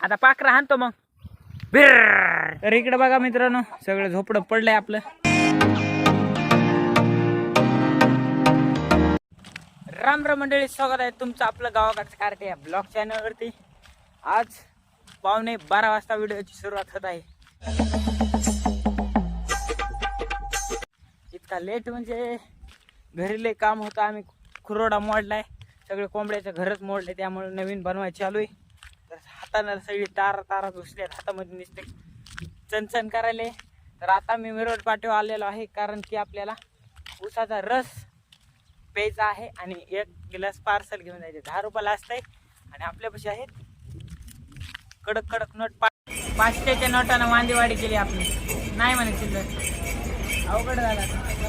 आता पाखरा हाणतो मग. तर इकडे बघा मित्रांनो सगळं झोपडं पडलंय आपलं. राम राम मंडळी स्वागत आहे तुमचं आपलं गावाकडचं कार्य या ब्लॉग चॅनलवरती. आज पावणे बारा वाजता व्हिडिओची सुरुवात होत आहे. इतका लेट म्हणजे घरी लय काम होतं आम्ही खुरोडा मोडलाय. सगळे कोंबड्याचं घरच मोडले त्यामुळे नवीन बनवाय चालू आहे. हातानं सगळी तारा तारा घुसल्यात हातामध्ये निसते चणचण करायले. तर आता मी मिरवट पाठीवर आलेलो आहे कारण की आपल्याला ऊसाचा रस प्यायचा आहे आणि एक गिलास पार्सल घेऊन जायचे. दहा रुपयाला असतंय आणि आपल्यापाशी आहेत कडक कडक नोट. पा पाचशेच्या नोटानं मांदेवाडी केली आपली. नाही म्हणे चिल्लर. अवघड झाला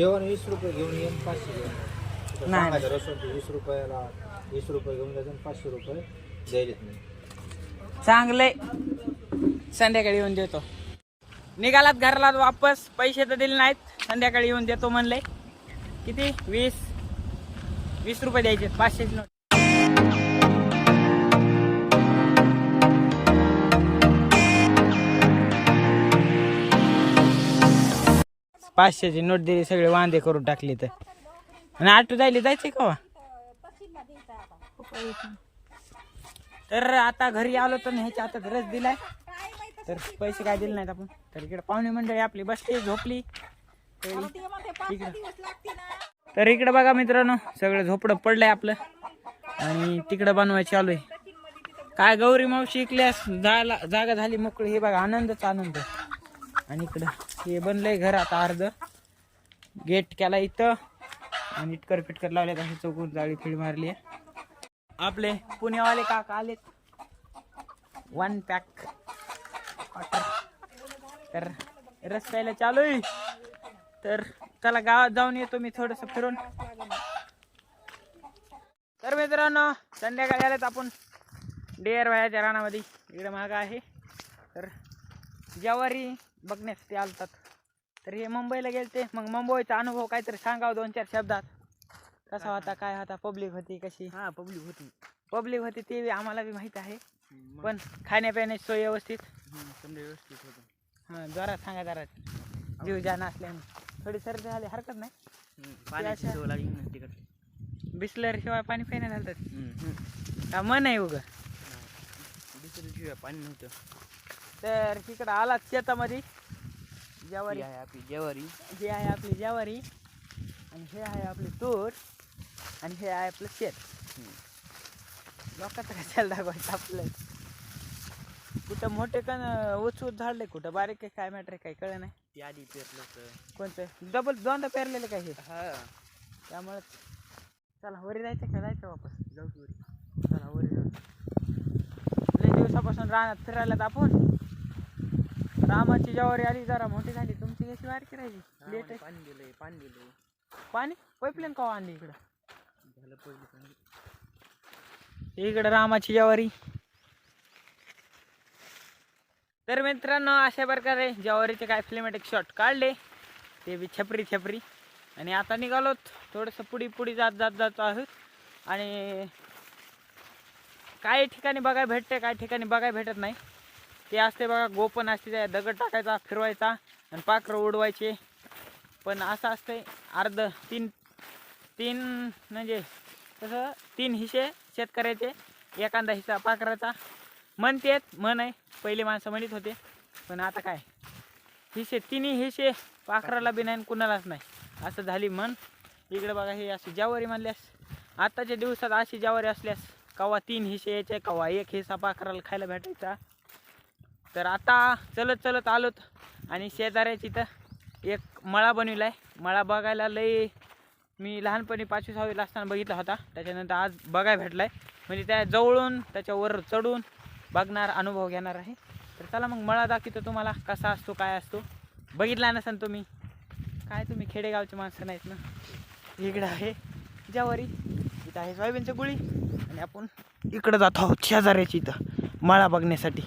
ठेवा आणि वीस रुपये घेऊन येईन पाचशे घेऊन नाही. सांगायचं रसवंती वीस रुपयाला वीस रुपये घेऊन जायचं आणि पाचशे रुपये द्यायलेत नाही चांगलंय संध्याकाळी येऊन देतो. निघालात घराला वापस. पैसे तर दिले नाहीत. संध्याकाळी येऊन देतो म्हणले. किती? वीस. वीस रुपये द्यायचे. पाचशेची नोट पाचशेची नोट दिली सगळे वांदे करून टाकले तर आणि आटो जायला जायचे का हो? तर आता घरी आलो तर ह्याच्या हातात रस दिलाय. तर पैसे काय दिले नाहीत आपण. तर इकडे पाहुणे मंडळी आपली बसली झोपली. तर इकडं. तर इकडे बघा मित्रांनो सगळं झोपडं पडलंय आपलं. आणि तिकडं बनवायचं चालू आहे काय गौरी मावशी इकल्यास जायला जागा झाली मोकळी हे बघा आनंदच आनंद. आणि इकडं हे बनलंय घर आता अर्ध. गेट केला इथं. आणि इटकर फिटकर लावले अशी चौकून जाळी फिड मारली आहे. आपले पुण्यावाले काका आलेत. वन पॅक तर रस प्यायला चालू आहे. तर चला गावात जाऊन येतो मी थोडस फिरून. तर मित्रांनो संध्याकाळी आलेत आपण. डेअर वयाच्या रानामध्ये. इकडे महाग आहे. तर ज्वारी बघण्यासाठी आलतात. तर हे मुंबईला गेलते. मग मुंबईचा अनुभव काहीतरी सांगावं दोन चार शब्दात. कसा होता काय होता पब्लिक होती कशी? हा पब्लिक होती. पब्लिक होती ते आम्हाला बी माहीत आहे. पण खाण्यापिण्याची सोय व्यवस्थित? समजा व्यवस्थित होतं. हां जरा सांगा जरा जीव जाण असल्याने. थोडी सर्दी झाली हरकत नाही. पाण्याची लागली ना तिकडे. शिवाय पाणी पिण्या घालतात मन आहे उगं? दुसऱ्या शिवाय पाणी नव्हतं. तर तिकडं आलात शेतामध्ये. ज्वारी. आहे आपली ज्वारी. ही आहे आपली ज्वारी. आणि हे आहे आपली तूर. आणि हे आहे आपलं शेत. लोकांचं कशाला दाखवायचं आपलं? कुठं मोठे कण उचूच झाडले कुठं? बारीक आहे काय मॅटर काय कळ नाही. ती आधी पेरलं होतं. कोणतं? डबल दोनदा पेरलेलं काय हे? हा. त्यामुळे चला वरी जायचं का? जायचं वापस? जाऊ की वरी. चला वरी जाऊ. दिवसापासून रानात फिरायला तर आपण. रामाची ज्वारी आली जरा मोठी झाली. तुमची कशी बारकी राहिली? लेट पाणी दिलंय पाणी दिलंय. पाणी? पाईपलाईन का आणली इकडं? झालं पडली पाणी इकडं रामाची ज्वारी. तर मित्रांनो अशा प्रकारे ज्वारीचे काय फिल्मॅटिक शॉट काढले ते बी छपरी छपरी. आणि आता निघालोत थोडंसं पुढी पुढी जात जात जात आहोत आणि काही ठिकाणी बघायला भेटते काही ठिकाणी बघायला भेटत नाही. ते असते बघा गोपन असते त्या दगड टाकायचा फिरवायचा आणि पाखरं उडवायचे. पण असं असते अर्ध तीन तीन म्हणजे तसं तीन हिस्से शेतकऱ्याचे एखादा हिस्सा पाखराचा. म्हणतेत म्हण आहे पहिले माणसं म्हणत होते पण आता काय? हिस्से तिन्ही हिस्से पाखराला बी नाही आणि कुणालाच नाही. असं झाली म्हण. इकडे बघा हे अशी जावारी म्हणल्यास. आताच्या दिवसात अशी जावारी असल्यास कवा तीन हिस्से यायचे कवा एक हिस्सा पाखराला खायला भेटायचा. तर आता चलत चलत आलोत आणि शेजाऱ्याची तर एक मळा बनविलाय. मळा बघायला लई मी लहानपणी पाचवी सहावीला असताना बघितला होता. त्याच्यानंतर आज बघाय भेटला आहे म्हणजे त्या जवळून त्याच्यावर चढून बघणार अनुभव घेणार आहे. तर चला मग मळा दाखवतो तुम्हाला कसा असतो काय असतो. बघितला नसेल तुम्ही. काय तुम्ही खेडेगावचे माणसं नाहीत ना. इकडं आहे ज्यावरी इथं आहे सोयाबीनची गुळी. आणि आपण इकडं जात आहोत शेजाऱ्याची इथं मळा बघण्यासाठी.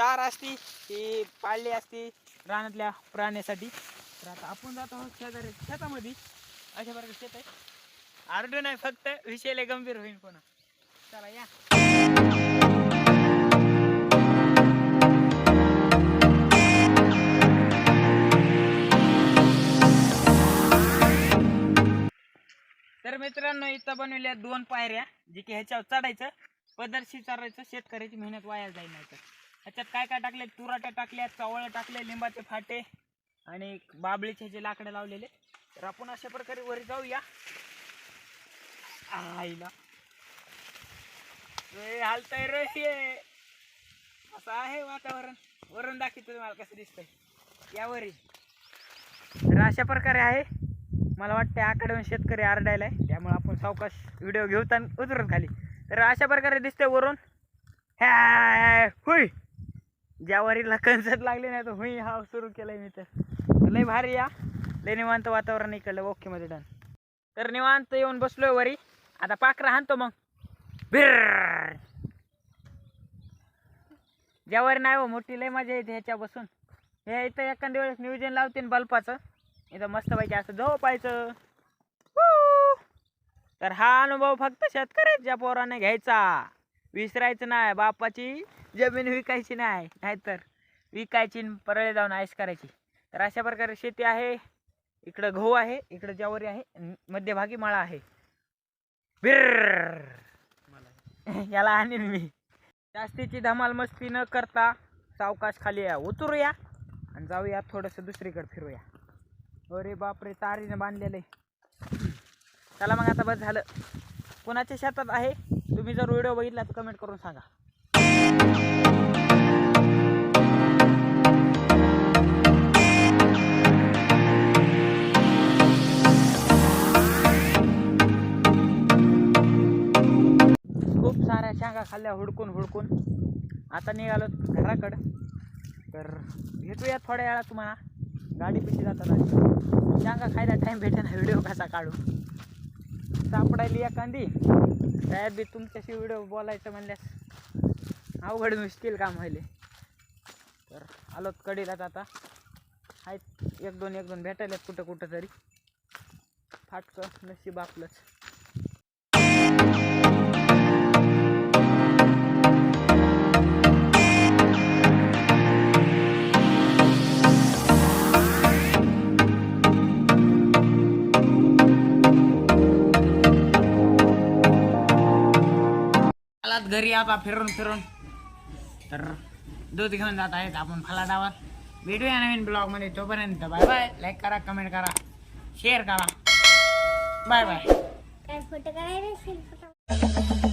तार असती ही पाळली असती रानातल्या प्राण्यासाठी. तर आता आपण जात आहोत शेजारी शेतामध्ये. अशा प्रकारे शेत आहे. आरडू नाही फक्त विषय लय गंभीर होईल पुन्हा. चला या. तर मित्रांनो इथं बनवल्या दोन पायऱ्या जे की ह्याच्यावर चढायचं पदरशी चढायचं शेतकऱ्याची मेहनत वाया जाईल नाही तर. ह्याच्यात काय काय टाकले? तुराट्या टाकल्या चवळ्या टाकले लिंबाचे फाटे आणि बाबळीचे जे लाकडं लावलेले. तर आपण अशा प्रकारे वर जाऊया. आईला. रे हालतय रे असं आहे वातावरण. वरून दाखवतो तुम्हाला कसं दिसतंय. यावरी तर अशा प्रकारे आहे. मला वाटतं आकडे शेतकरी आरडायला आहे. त्यामुळे आपण सावकाश व्हिडिओ घेऊत उतरून खाली. तर अशा प्रकारे दिसते वरून. ह्या. हुई. ज्यावारीला कन्सर्ट लागले नाही तर होई हा सुरू केलाय मी तर. लय भारी या. लय निवांत वातावरण इकडलं. ओके मध्ये डन तर निवांत येऊन बसलोय वरी. आता पाखरा हाणतो मग. बिर ज्यावर नाही हो मोठी लय मजा येते ह्याच्या बसून हे इथं एखाद्या वेळेस नियोजन लावते बल्पाचं. इथं मस्तपैकी असं झोपायचं. तर हा अनुभव फक्त शेतकऱ्याच्या पोराने घ्यायचा. विसरायचं नाही बापाची जमीन विकायची नाही नाहीतर विकायची न परळे जाऊन आयस करायची. तर अशा प्रकारे शेती आहे. इकडं गहू आहे इकडं ज्वारी आहे मध्यभागी माळा आहे. बिर याला आणीन मी जास्तीची धमाल मस्ती न करता सावकाश खाली या उतरूया आणि जाऊया थोडंसं दुसरीकडे फिरूया अरे बापरे तारीनं बांधलेलं आहे चला मग आता बस झालं कोणाच्या शेतात आहे तुम्ही जर व्हिडिओ बघितला तर कमेंट करून सांगा. खूप साऱ्या शेंगा खाल्ल्या हुडकून हुडकून. आता निघालो घराकडं. तर भेटूया थोड्या वेळात तुम्हाला. गाडी पिशी जाताना. शेंगा खायला टाईम भेटेना व्हिडिओ कसा काढू? सापडायली एखादी. साहेब बी तुमच्याशी व्हिडिओ बोलायचं म्हणल्यास अवघड मुश्किल काम व्हायले. तर आलोत कडीलाच आता. आहेत एक दोन एक दोन भेटायलेत कुठं कुठं तरी. फाटकं नशीब आपलंच. आता फिरून फिरून. तर दूध घेऊन जात आहेत आपण फलाटावर. भेटूया नवीन ब्लॉगमध्ये तोपर्यंत बाय बाय. लाईक करा कमेंट करा. शेअर करा. बाय बाय काय फोटो काढायला